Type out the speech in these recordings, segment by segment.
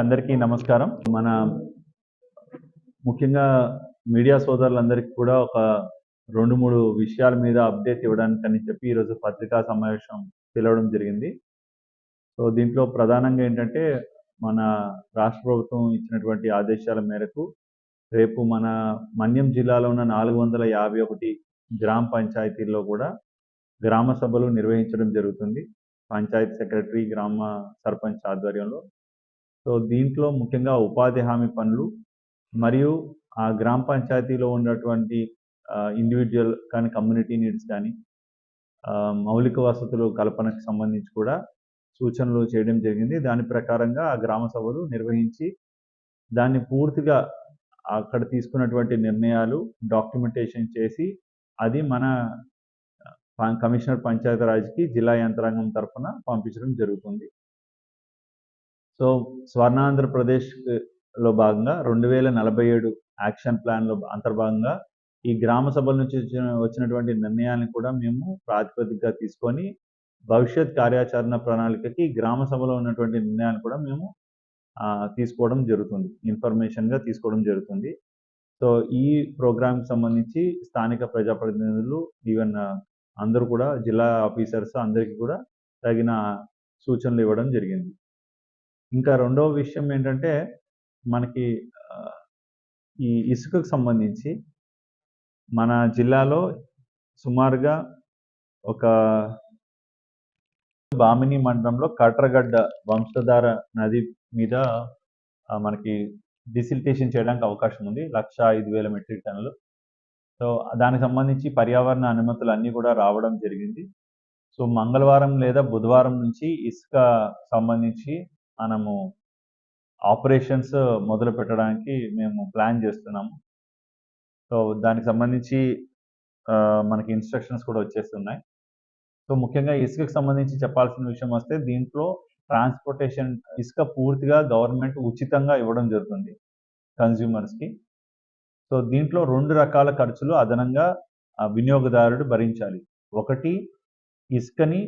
అందరికీ నమస్కారం. మన ముఖ్యంగా మీడియా సోదరులందరికీ కూడా ఒక రెండు మూడు విషయాల మీద అప్డేట్ ఇవ్వడానికని చెప్పి ఈరోజు పత్రికా సమావేశం పిలవడం జరిగింది. సో దీంట్లో ప్రధానంగా ఏంటంటే మన రాష్ట్ర ప్రభుత్వం ఇచ్చినటువంటి ఆదేశాల మేరకు రేపు మన మన్యం జిల్లాలో ఉన్న నాలుగు వందల యాభై ఒకటి గ్రామ పంచాయతీల్లో కూడా గ్రామ సభలు నిర్వహించడం జరుగుతుంది. పంచాయతీ సెక్రటరీ గ్రామ సర్పంచ్ ఆధ్వర్యంలో. సో దీంట్లో ముఖ్యంగా ఉపాధి హామీ పనులు మరియు ఆ గ్రామ పంచాయతీలో ఉన్నటువంటి ఇండివిజువల్ కానీ కమ్యూనిటీ నీడ్స్ కానీ మౌలిక వసతులు కల్పనకు సంబంధించి కూడా సూచనలు చేయడం జరిగింది. దాని ప్రకారంగా ఆ గ్రామ సభలు నిర్వహించి దాన్ని పూర్తిగా అక్కడ తీసుకున్నటువంటి నిర్ణయాలు డాక్యుమెంటేషన్ చేసి అది మన కమిషనర్ పంచాయతీరాజ్కి జిల్లా యంత్రాంగం తరఫున పంపించడం జరుగుతుంది. సో స్వర్ణాంధ్రప్రదేశ్లో భాగంగా రెండు వేల నలభై ఏడు యాక్షన్ ప్లాన్లో అంతర్భాగంగా ఈ గ్రామ సభల నుంచి వచ్చిన వచ్చినటువంటి నిర్ణయాన్ని కూడా మేము ప్రాతిపదికగా తీసుకొని భవిష్యత్ కార్యాచరణ ప్రణాళికకి గ్రామ సభలో ఉన్నటువంటి నిర్ణయాన్ని కూడా మేము తీసుకోవడం జరుగుతుంది. ఇన్ఫర్మేషన్గా తీసుకోవడం జరుగుతుంది. సో ఈ ప్రోగ్రామ్కి సంబంధించి స్థానిక ప్రజాప్రతినిధులు ఈవెన్ అందరూ కూడా జిల్లా ఆఫీసర్స్ అందరికీ కూడా తగిన సూచనలు ఇవ్వడం జరిగింది. ఇంకా రెండవ విషయం ఏంటంటే మనకి ఈ ఇసుకకు సంబంధించి మన జిల్లాలో సుమారుగా ఒక బామిని మండలంలో కట్రగడ్డ వంశధార నది మీద మనకి డిసిల్టేషన్ చేయడానికి అవకాశం ఉంది. లక్ష ఐదు వేల మెట్రిక్ టన్నులు. సో దానికి సంబంధించి పర్యావరణ అనుమతులు అన్నీ కూడా రావడం జరిగింది. సో మంగళవారం లేదా బుధవారం నుంచి ఇసుక సంబంధించి మనము ఆపరేషన్స్ మొదలు పెట్టడానికి మేము ప్లాన్ చేస్తున్నాము. సో దానికి సంబంధించి మనకి ఇన్స్ట్రక్షన్స్ కూడా వచ్చేస్తున్నాయి. సో ముఖ్యంగా ఇసుకకు సంబంధించి చెప్పాల్సిన విషయం వస్తే దీంట్లో ట్రాన్స్పోర్టేషన్ ఇసుక పూర్తిగా గవర్నమెంట్ ఉచితంగా ఇవ్వడం జరుగుతుంది కన్జ్యూమర్స్కి సో దీంట్లో రెండు రకాల ఖర్చులు అదనంగా వినియోగదారుడు భరించాలి. ఒకటి ఇసుకని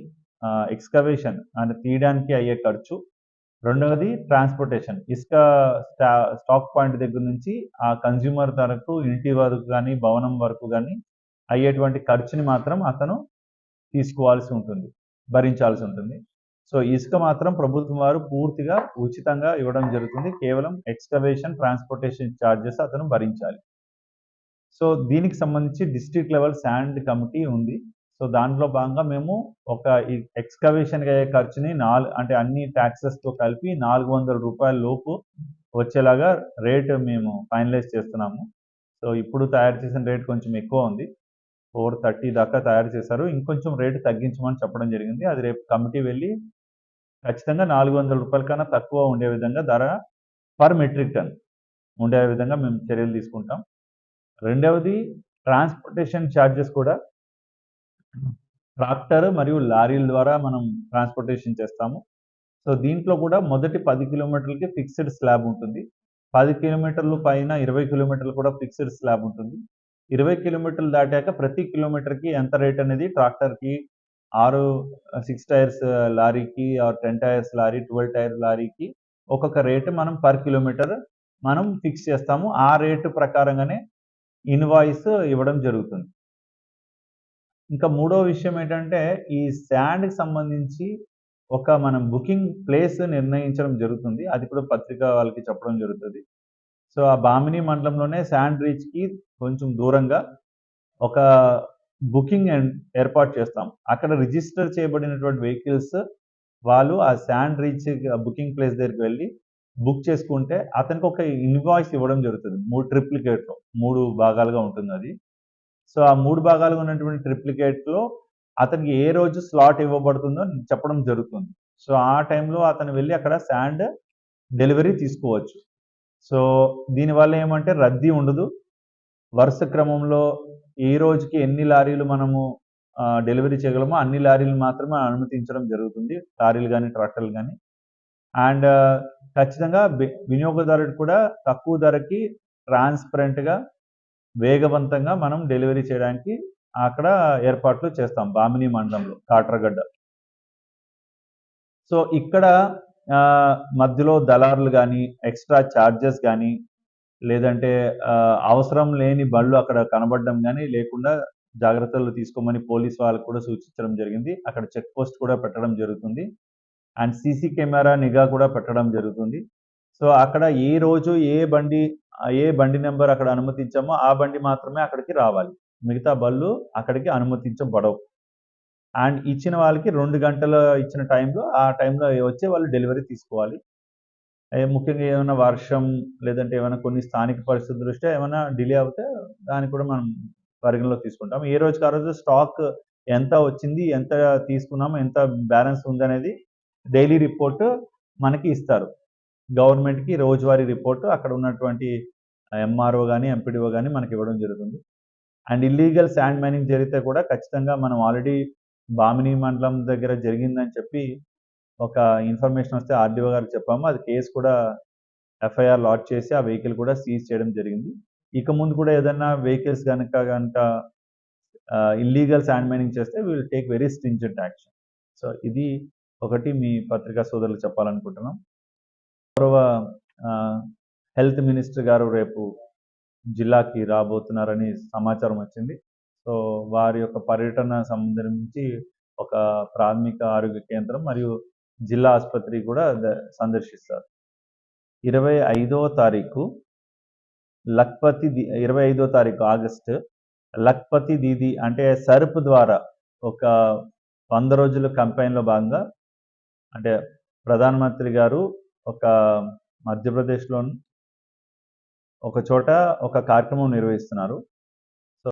ఎక్స్కవేషన్ అంటే తీయడానికి అయ్యే ఖర్చు. రెండవది ట్రాన్స్పోర్టేషన్ ఇసుక స్టా స్టాక్ పాయింట్ దగ్గర నుంచి ఆ కన్జ్యూమర్ వరకు ఇంటి వరకు కానీ భవనం వరకు కానీ అయ్యేటువంటి ఖర్చుని మాత్రం అతను తీసుకోవాల్సి ఉంటుంది భరించాల్సి ఉంటుంది. సో ఇసుక మాత్రం ప్రభుత్వం వారు పూర్తిగా ఉచితంగా ఇవ్వడం జరుగుతుంది. కేవలం ఎక్స్కవేషన్ ట్రాన్స్పోర్టేషన్ ఛార్జెస్ అతను భరించాలి. సో దీనికి సంబంధించి డిస్ట్రిక్ట్ లెవెల్ శాండ్ కమిటీ ఉంది. సో దాంట్లో భాగంగా మేము ఒక ఈ ఎక్స్కవేషన్కి అయ్యే ఖర్చుని నాలుగు అంటే అన్ని ట్యాక్సెస్తో కలిపి నాలుగు వందల రూపాయల లోపు వచ్చేలాగా రేట్ మేము ఫైనలైజ్ చేస్తున్నాము. సో ఇప్పుడు తయారు చేసిన రేట్ కొంచెం ఎక్కువ ఉంది. ఫోర్ థర్టీ దాకా తయారు చేశారు. ఇంకొంచెం రేటు తగ్గించమని చెప్పడం జరిగింది. అది రేపు కమిటీ వెళ్ళి ఖచ్చితంగా నాలుగు వందల రూపాయల కన్నా తక్కువ ఉండే విధంగా ధర పర్ మెట్రిక్ టన్ ఉండే విధంగా మేము చర్యలు తీసుకుంటాం. రెండవది ట్రాన్స్పోర్టేషన్ ఛార్జెస్ కూడా ట్రాక్టర్ మరియు లారీల ద్వారా మనం ట్రాన్స్పోర్టేషన్ చేస్తాము. సో దీంట్లో కూడా మొదటి పది కిలోమీటర్లకి ఫిక్స్డ్ స్లాబ్ ఉంటుంది. పది కిలోమీటర్లు పైన ఇరవై కిలోమీటర్లు కూడా ఫిక్స్డ్ స్లాబ్ ఉంటుంది. ఇరవై కిలోమీటర్లు దాటాక ప్రతి కిలోమీటర్కి ఎంత రేట్ అనేది ట్రాక్టర్కి ఆరు సిక్స్ టైర్స్ లారీకి or ten tyres lorry twelve tyre లారీకి ఒక్కొక్క రేటు మనం పర్ కిలోమీటర్ మనం ఫిక్స్ చేస్తాము. ఆ రేటు ప్రకారంగానే ఇన్వాయిస్ ఇవ్వడం జరుగుతుంది. ఇంకా మూడో విషయం ఏంటంటే ఈ శాండ్కి సంబంధించి ఒక మనం బుకింగ్ ప్లేస్ నిర్ణయించడం జరుగుతుంది. అది కూడా పత్రిక వాళ్ళకి చెప్పడం జరుగుతుంది. సో ఆ బామిని మండలంలోనే శాండ్ రీచ్కి కొంచెం దూరంగా ఒక బుకింగ్ ఏర్పాటు చేస్తాం. అక్కడ రిజిస్టర్ చేయబడినటువంటి వెహికల్స్ వాళ్ళు ఆ శాండ్ రీచ్ బుకింగ్ ప్లేస్ దగ్గరికి వెళ్ళి బుక్ చేసుకుంటే అతనికి ఒక ఇన్వాయిస్ ఇవ్వడం జరుగుతుంది. మూడు ట్రిప్లికేట్లో మూడు భాగాలుగా ఉంటుంది అది. సో ఆ మూడు భాగాలుగా ఉన్నటువంటి ట్రిప్లికేట్లో అతనికి ఏ రోజు స్లాట్ ఇవ్వబడుతుందో చెప్పడం జరుగుతుంది. సో ఆ టైంలో అతను వెళ్ళి అక్కడ శాండ్ డెలివరీ తీసుకోవచ్చు. సో దీనివల్ల ఏమంటే రద్దీ ఉండదు. వరుస క్రమంలో ఏ రోజుకి ఎన్ని లారీలు మనము డెలివరీ చేయగలమో అన్ని లారీలు మాత్రమే అనుమతించడం జరుగుతుంది. లారీలు కానీ ట్రాక్టర్లు కానీ అండ్ ఖచ్చితంగా వినియోగదారుడు కూడా తక్కువ ధరకి ట్రాన్స్పరెంట్గా వేగవంతంగా మనం డెలివరీ చేయడానికి అక్కడ ఏర్పాట్లు చేస్తాం బామిని మండలంలో కాట్రగడ్డ సో ఇక్కడ మధ్యలో దళారులు కానీ ఎక్స్‌ట్రా చార్జెస్ కానీ లేదంటే అవసరం లేని బళ్ళు అక్కడ కనబడడం కానీ లేకుండా జాగ్రత్తలు తీసుకోమని పోలీస్ వాళ్ళకి కూడా సూచించడం జరిగింది. అక్కడ చెక్ పోస్ట్ కూడా పెట్టడం జరుగుతుంది. అండ్ సీసీ కెమెరా నిఘా కూడా పెట్టడం జరుగుతుంది. సో, అక్కడ ఏ రోజు ఏ బండి ఏ బండి నెంబర్ అక్కడ అనుమతించామో ఆ బండి మాత్రమే అక్కడికి రావాలి. మిగతా బళ్ళు అక్కడికి అనుమతించబడవు. అండ్ ఇచ్చిన వాళ్ళకి రెండు గంటల ఇచ్చిన టైంలో, ఆ టైంలో వచ్చే వాళ్ళు డెలివరీ తీసుకోవాలి. ముఖ్యంగా ఏమైనా వర్షం లేదంటే ఏమైనా కొన్ని స్థానిక పరిస్థితుల దృష్ట్యా ఏమైనా డిలే అవుతే దాన్ని కూడా మనం పరిగణలో తీసుకుంటాం. ఏ రోజుకి ఆ రోజు స్టాక్ ఎంత వచ్చింది, ఎంత తీసుకున్నాము, ఎంత బ్యాలెన్స్ ఉందనేది డైలీ రిపోర్ట్ మనకి ఇస్తారు. గవర్నమెంట్‌కి రోజువారీ రిపోర్ట్ అక్కడ ఉన్నటువంటి ఎంఆర్‌ఓ కానీ ఎంపీడీఓ కానీ మనకి ఇవ్వడం జరుగుతుంది. అండ్ ఇల్లీగల్ శాండ్ మైనింగ్ జరిగితే కూడా ఖచ్చితంగా మనం ఆల్రెడీ బామిని మండలం దగ్గర జరిగిందని చెప్పి ఒక ఇన్ఫర్మేషన్ వస్తే ఆర్‌డీఓ గారికి చెప్పాము. అది కేస్ కూడా ఎఫ్ఐఆర్ లాడ్ చేసి ఆ వెహికల్ కూడా సీజ్ చేయడం జరిగింది. ఇక ముందు కూడా ఏదన్నా వెహికల్స్ కనుక కనుక ఇల్లీగల్ శాండ్ మైనింగ్ చేస్తే will take very stringent action. So, ఇది ఒకటి మీ పత్రికా సోదరులు చెప్పాలనుకుంటున్నాం. గౌరవ హెల్త్ మినిస్టర్ గారు రేపు జిల్లాకి రాబోతున్నారని సమాచారం వచ్చింది. సో, వారి యొక్క పర్యటన సంబంధించి ఒక ప్రాథమిక ఆరోగ్య కేంద్రం మరియు జిల్లా ఆసుపత్రి కూడా సందర్శిస్తారు ఇరవై ఐదవ తారీఖు లక్పతి ది 25వ తారీఖు ఆగస్టు లక్పతి దీదీ అంటే సర్ప్ ద్వారా ఒక వంద రోజుల కంపెయిన్‌లో భాగంగా అంటే ప్రధానమంత్రి గారు ఒక మధ్యప్రదేశ్‌లోని ఒక చోట ఒక కార్యక్రమం నిర్వహిస్తున్నారు.